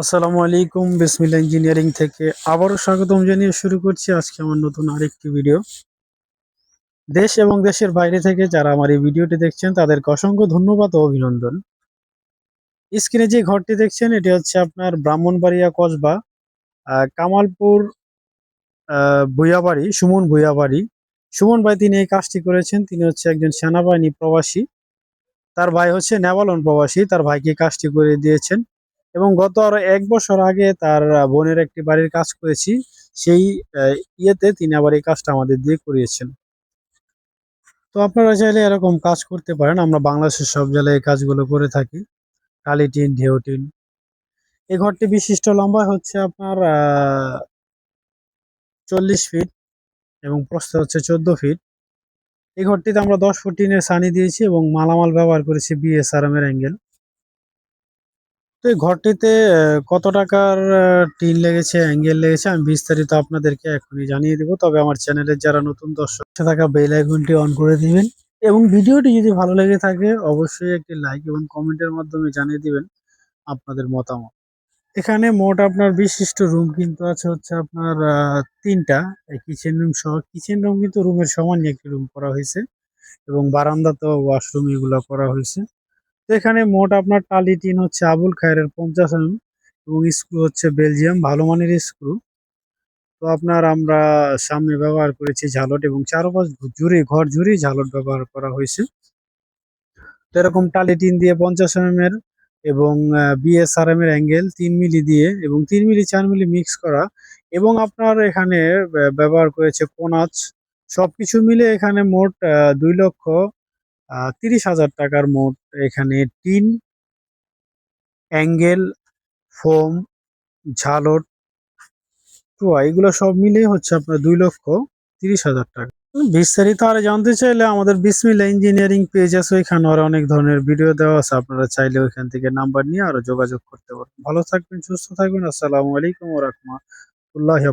আসসালামু আলাইকুম বিসমিল্লা ইঞ্জিনিয়ারিং থেকে আবারও স্বাগতম জানিয়ে শুরু করছি আজকে আমার নতুন আরেকটি ভিডিও। দেশ এবং দেশের বাইরে থেকে যারা আমার এই ভিডিওটি দেখছেন তাদেরকে অসংখ্য ধন্যবাদ ও অভিনন্দন। স্ক্রিনে যে ঘরটি দেখছেন এটি হচ্ছে আপনার ব্রাহ্মণবাড়িয়া কসবা কামালপুর আহ, ভুইয়াবাড়ি সুমন ভুইয়াবাড়ি। সুমন ভাই তিনি এই কাজটি করেছেন তিনি হচ্ছে একজন সেনাবাহিনী প্রবাসী। তার ভাই হচ্ছে নেভালন প্রবাসী তার ভাইকে কাজটি করে দিয়েছেন। এবং গত আরও এক বছর আগে তার বোনের একটি বাড়ির কাজ করেছি, সেই ইয়েতে তিনি আবার এই কাজটা আমাদের দিয়ে করিয়েছেন। তো আপনারা চাইলে এরকম কাজ করতে পারেন, আমরা বাংলাদেশের সব জেলায় এই কাজগুলো করে থাকি। টালি টিন, ঢেউ টিন। এই ঘরটি বিশিষ্ট লম্বা হচ্ছে আপনার চল্লিশ ফিট এবং প্রস্থ হচ্ছে চোদ্দ ফিট। এই ঘরটিতে আমরা দশ ফুট টিনের সানি দিয়েছি এবং মালামাল ব্যবহার করেছি বিএসআরএম এর অ্যাঙ্গেল। তো এই ঘরটিতে কত টাকার টিন লেগেছে, অ্যাঙ্গেল লেগেছে, আমি বিস্তারিত আপনাদেরকে এখনই জানিয়ে দেবো। তবে আমার চ্যানেলের যারা নতুন দর্শক থাকা বেল আইকনটি অন করে দিবেন এবং ভিডিওটি যদি ভালো লেগে থাকে, অবশ্যই একটি লাইক এবং কমেন্টের মাধ্যমে জানিয়ে দিবেন আপনাদের মতামত। এখানে মোট আপনার বিশিষ্ট রুম কিন্তু আছে হচ্ছে আপনার তিনটা কিচেন রুম সহ। কিচেন রুম কিন্তু রুমের সমানই একটি রুম করা হয়েছে এবং বারান্দা তো ওয়াশরুম এগুলো করা হয়েছে। এখানে মোট আপনার টালি টিন হচ্ছে আবুল খায়ের পঞ্চাশ এম এবং স্ক্রু হচ্ছে বেলজিয়াম ভালো মানের স্ক্রু। তো আপনার আমরা সামনে ব্যবহার করেছি ঝালট এবং চারপাশ জুড়ে, ঘর জুড়েই ঝালট ব্যবহার করা হয়েছে। তো এরকম টালি টিন দিয়ে পঞ্চাশ এম এর এবং বিএসআরএম এর অ্যাঙ্গেল তিন মিলি দিয়ে এবং তিন মিলি, চার মিলি মিক্স করা এবং আপনার এখানে ব্যা- ব্যবহার করেছে কোনাচ। সবকিছু মিলে এখানে মোট দুই লক্ষ তিরিশ হাজার টাকার মোট এখানে টিন অ্যাঙ্গেল, ফোম ঝালট টুয়া, এগুলো সব মিলিয়ে হচ্ছে আপনার দুই লক্ষ তিরিশ হাজার টাকা। বিস্তারিত আর জানতে চাইলে আমাদের বিসমিল্লা ইঞ্জিনিয়ারিং পেজ আছে, ওইখানে আরও অনেক ধরনের ভিডিও দেওয়া আছে, আপনারা চাইলে ওইখান থেকে নাম্বার নিয়ে আরও যোগাযোগ করতে পারেন। ভালো থাকবেন, সুস্থ থাকবেন, আসসালামু আলাইকুম রাহমাতুল্লাহি